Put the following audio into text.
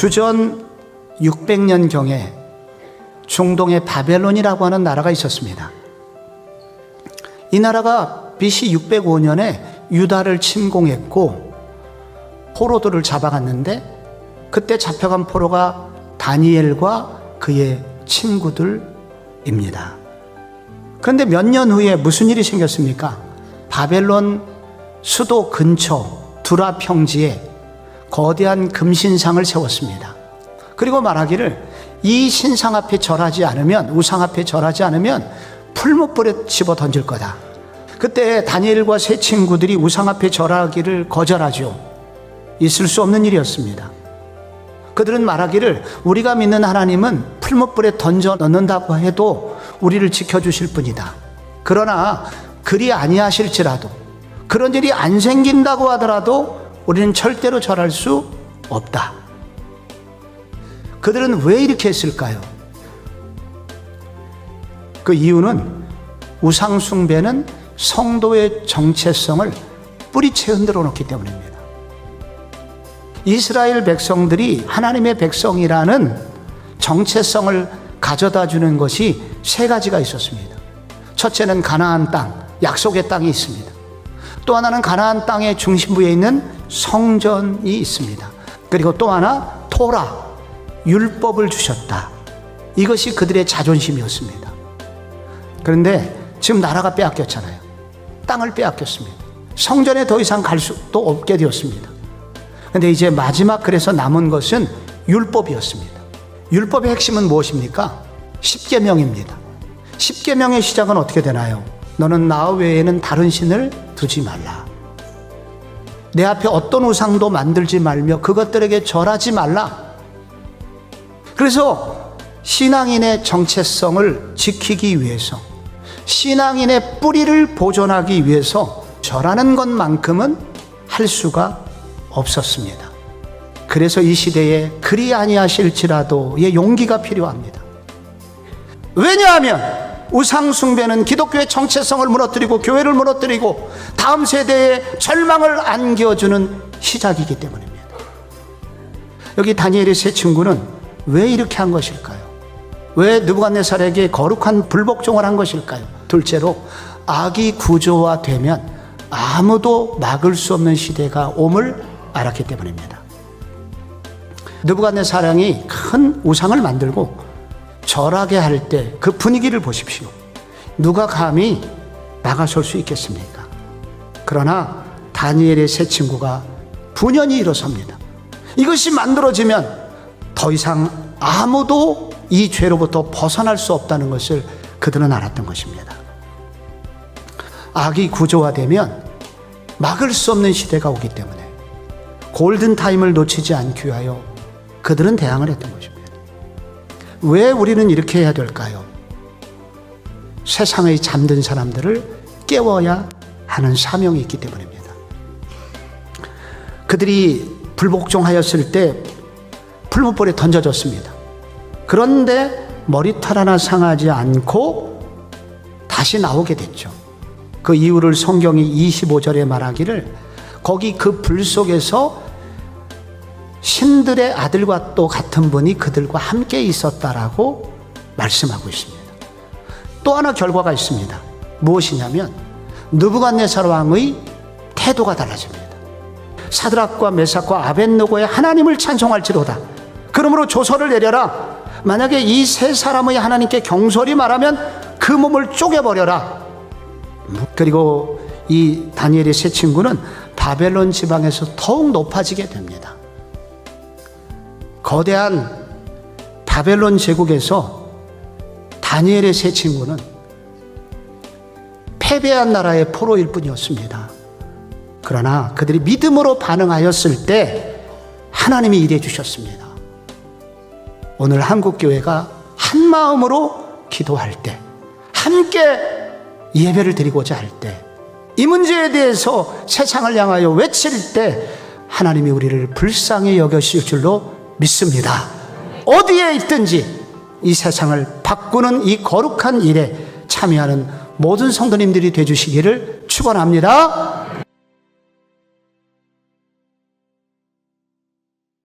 주전 600년경에 중동의 바벨론이라고 하는 나라가 있었습니다. 이 나라가 BC 605년에 유다를 침공했고 포로들을 잡아갔는데 그때 잡혀간 포로가 다니엘과 그의 친구들입니다. 그런데 몇 년 후에 무슨 일이 생겼습니까? 바벨론 수도 근처 두라 평지에 거대한 금신상을 세웠습니다. 그리고 말하기를 이 신상 앞에 절하지 않으면 우상 앞에 절하지 않으면 풀무불에 집어 던질 거다. 그때 다니엘과 세 친구들이 우상 앞에 절하기를 거절하죠. 있을 수 없는 일이었습니다. 그들은 말하기를 우리가 믿는 하나님은 풀무불에 던져 넣는다고 해도 우리를 지켜주실 뿐이다. 그러나 그리 아니하실지라도 그런 일이 안 생긴다고 하더라도 우리는 절대로 절할 수 없다. 그들은 왜 이렇게 했을까요? 그 이유는 우상숭배는 성도의 정체성을 뿌리채 흔들어 놓기 때문입니다. 이스라엘 백성들이 하나님의 백성이라는 정체성을 가져다 주는 것이 세 가지가 있었습니다. 첫째는 가나안 땅, 약속의 땅이 있습니다. 또 하나는 가나안 땅의 중심부에 있는 성전이 있습니다. 그리고 또 하나 토라, 율법을 주셨다. 이것이 그들의 자존심이었습니다. 그런데 지금 나라가 빼앗겼잖아요. 땅을 빼앗겼습니다. 성전에 더 이상 갈 수도 없게 되었습니다. 근데 이제 마지막 그래서 남은 것은 율법이었습니다. 율법의 핵심은 무엇입니까? 십계명입니다. 십계명의 시작은 어떻게 되나요? 너는 나 외에는 다른 신을 두지 말라. 내 앞에 어떤 우상도 만들지 말며 그것들에게 절하지 말라. 그래서 신앙인의 정체성을 지키기 위해서 신앙인의 뿌리를 보존하기 위해서 절하는 것만큼은 할 수가 없었습니다. 그래서 이 시대에 그리 아니하실지라도의 용기가 필요합니다. 왜냐하면 우상숭배는 기독교의 정체성을 무너뜨리고 교회를 무너뜨리고 다음 세대에 절망을 안겨주는 시작이기 때문입니다. 여기 다니엘의 세 친구는 왜 이렇게 한 것일까요? 왜 느부갓네살에게 거룩한 불복종을 한 것일까요? 둘째로 악이 구조화되면 아무도 막을 수 없는 시대가 옴을 알았기 때문입니다. 느부갓네살왕이 큰 우상을 만들고 절하게 할 때 그 분위기를 보십시오. 누가 감히 나가설 수 있겠습니까? 그러나 다니엘의 세 친구가 분연히 일어섭니다. 이것이 만들어지면 더 이상 아무도 이 죄로부터 벗어날 수 없다는 것을 그들은 알았던 것입니다. 악이 구조화되면 막을 수 없는 시대가 오기 때문에 골든 타임을 놓치지 않기 위하여 그들은 대항을 했던 것입니다. 왜 우리는 이렇게 해야 될까요? 세상의 잠든 사람들을 깨워야 하는 사명이 있기 때문입니다. 그들이 불복종하였을 때 풀무불에 던져졌습니다. 그런데 머리털 하나 상하지 않고 다시 나오게 됐죠. 그 이유를 성경이 25절에 말하기를 거기 그 불 속에서 신들의 아들과 또 같은 분이 그들과 함께 있었다라고 말씀하고 있습니다. 또 하나 결과가 있습니다. 무엇이냐면 느부갓네살 왕의 태도가 달라집니다. 사드락과 메삭과 아벤노고의 하나님을 찬송할지로다. 그러므로 조서를 내려라. 만약에 이 세 사람의 하나님께 경솔히 말하면 그 몸을 쪼개버려라. 그리고 이 다니엘의 세 친구는 바벨론 지방에서 더욱 높아지게 됩니다. 거대한 바벨론 제국에서 다니엘의 세 친구는 패배한 나라의 포로일 뿐이었습니다. 그러나 그들이 믿음으로 반응하였을 때 하나님이 일해 주셨습니다. 오늘 한국교회가 한 마음으로 기도할 때, 함께 예배를 드리고자 할 때, 이 문제에 대해서 세상을 향하여 외칠 때 하나님이 우리를 불쌍히 여겨실 줄로 믿습니다. 어디에 있든지 이 세상을 바꾸는 이 거룩한 일에 참여하는 모든 성도님들이 되주시기를 축원합니다.